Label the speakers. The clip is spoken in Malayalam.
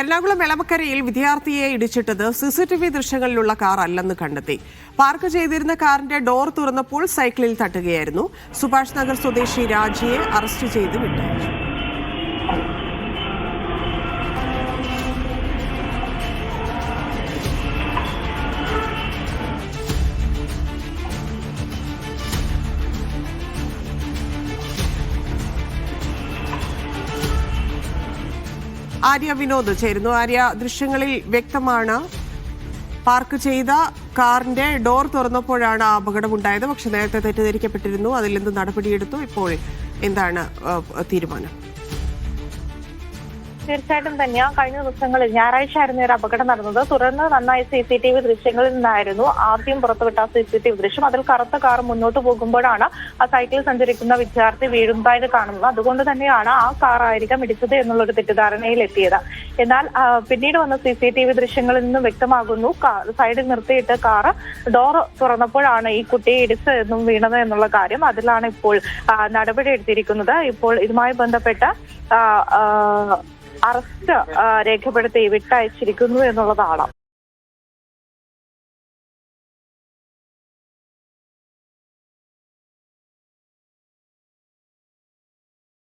Speaker 1: എറണാകുളം എളമക്കരയിൽ വിദ്യാർത്ഥിയെ ഇടിച്ചിട്ടത് സിസിടിവി ദൃശ്യങ്ങളിലുള്ള കാർ അല്ലെന്ന് കണ്ടെത്തി. പാർക്ക് ചെയ്തിരുന്ന കാറിന്റെ ഡോർ തുറന്നപ്പോൾ സൈക്കിളിൽ തട്ടുകയായിരുന്നു. സുഭാഷ് നഗർ സ്വദേശി രാജിയെ അറസ്റ്റ് ചെയ്ത് വിട്ടയച്ചു. ആര്യ വിനോദ് ചേരുന്നു. ആര്യ ദൃശ്യങ്ങളിൽ വ്യക്തമാണ്. പാർക്ക് ചെയ്ത കാറിന്റെ ഡോർ തുറന്നപ്പോഴാണ് ആ അപകടമുണ്ടായത്. പക്ഷെ നേരത്തെ തെറ്റിദ്ധരിക്കപ്പെട്ടിരുന്നു. അതിൽ നിന്ന് നടപടിയെടുത്തു? ഇപ്പോൾ എന്താണ് തീരുമാനം?
Speaker 2: തീർച്ചയായിട്ടും തന്നെയാണ് കഴിഞ്ഞ ദിവസങ്ങളിൽ ഞായറാഴ്ച ആയിരുന്നു ഒരു അപകടം നടന്നത്. തുടർന്ന് നന്നായി സി സി ടി വി ദൃശ്യങ്ങളിൽ നിന്നായിരുന്നു ആദ്യം പുറത്തുവിട്ട സി സി ടി വി ദൃശ്യം. അതിൽ കറുത്ത കാർ മുന്നോട്ട് പോകുമ്പോഴാണ് ആ സൈക്കിളിൽ സഞ്ചരിക്കുന്ന വിദ്യാർത്ഥി വീഴുന്നതായത് കാണുന്നത്. അതുകൊണ്ട് തന്നെയാണ് ആ കാർ ആയിരിക്കാം ഇടിച്ചത് എന്നുള്ളൊരു തെറ്റിദ്ധാരണയിൽ എത്തിയത് എന്നാൽ പിന്നീട് വന്ന സി സി ടി വി ദൃശ്യങ്ങളിൽ നിന്നും വ്യക്തമാകുന്നു സൈഡിൽ നിർത്തിയിട്ട് കാർ ഡോർ തുറന്നപ്പോഴാണ് ഈ കുട്ടിയെ ഇടിച്ചതെന്നും വീണത് എന്നുള്ള കാര്യം അതിലാണ് ഇപ്പോൾ നടപടി എടുത്തിരിക്കുന്നത്. ഇപ്പോൾ ഇതുമായി ബന്ധപ്പെട്ട അറസ്റ്റ് രേഖപ്പെടുത്തി വിട്ടയച്ചിരിക്കുന്നു എന്നുള്ളതാണ്.